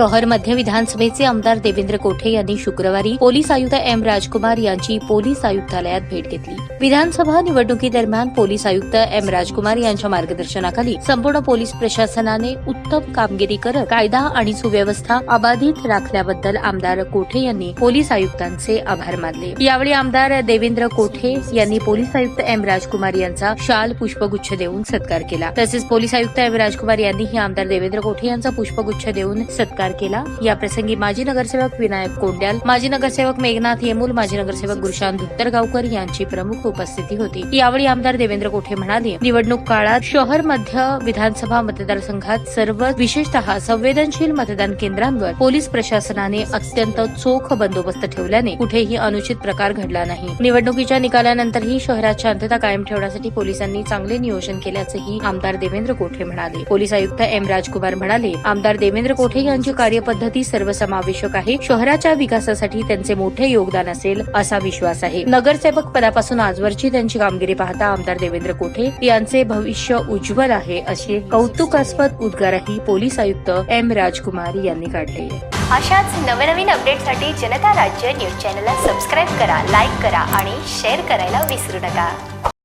शहर मध्य विधानसभेचे आमदार देवेंद्र कोठे यांनी शुक्रवारी पोलीस आयुक्त एम राजकुमार यांची पोलीस आयुक्तालयात भेट घेतली. विधानसभा निवडणुकीदरम्यान पोलीस आयुक्त एम राजकुमार यांच्या मार्गदर्शनाखाली संपूर्ण पोलीस प्रशासनाने उत्तम कामगिरी करत कायदा आणि सुव्यवस्था अबाधित राखल्याबद्दल आमदार कोठे यांनी पोलीस आयुक्तांचे आभार मानले. यावेळी आमदार देवेंद्र कोठे यांनी पोलीस आयुक्त एम राजकुमार यांचा शाल पुष्पगुच्छ देऊन सत्कार केला. तसेच पोलीस आयुक्त एम राजकुमार यांनीही आमदार देवेंद्र कोठे यांचा पुष्पगुच्छ देऊन सत्कार केला. या प्रसंगी माजी नगरसेवक विनायक कोंड्याल माजी नगरसेवक मेघनाथ येमूल माजी नगरसेवक गुरुशांत धुत्तरगावकर यांची प्रमुख उपस्थिती होती. यावेळी आमदार देवेंद्र कोठे म्हणाले निवडणूक काळात शहर मध्य विधानसभा मतदारसंघात सर्व विशेषतः संवेदनशील मतदान केंद्रांवर पोलीस प्रशासनाने अत्यंत चोख बंदोबस्त ठेवल्याने कुठेही अनुचित प्रकार घडला नाही. निवडणुकीच्या निकालानंतरही शहरात शांतता कायम ठेवण्यासाठी पोलिसांनी चांगले नियोजन केल्याचंही आमदार देवेंद्र कोठे म्हणाले. पोलीस आयुक्त एम. राजकुमार म्हणाले आमदार देवेंद्र कोठे यांची कार्यपद्धती सर्वसमावेशक आहे. शहराच्या विकासासाठी त्यांचे मोठे योगदान असेल असा विश्वास आहे. नगरसेवक पदापासून आजवरची त्यांची कामगिरी पाहता आमदार देवेंद्र कोठे यांचे भविष्य उज्ज्वल आहे असे कौतुकास्पद उद्गारही पोलीस आयुक्त एम राजकुमार यांनी काढले. अशाच नवनवीन अपडेटसाठी जनता राज्य न्यूज चॅनलला सबस्क्राईब करा लाईक करा आणि शेअर करायला विसरू नका.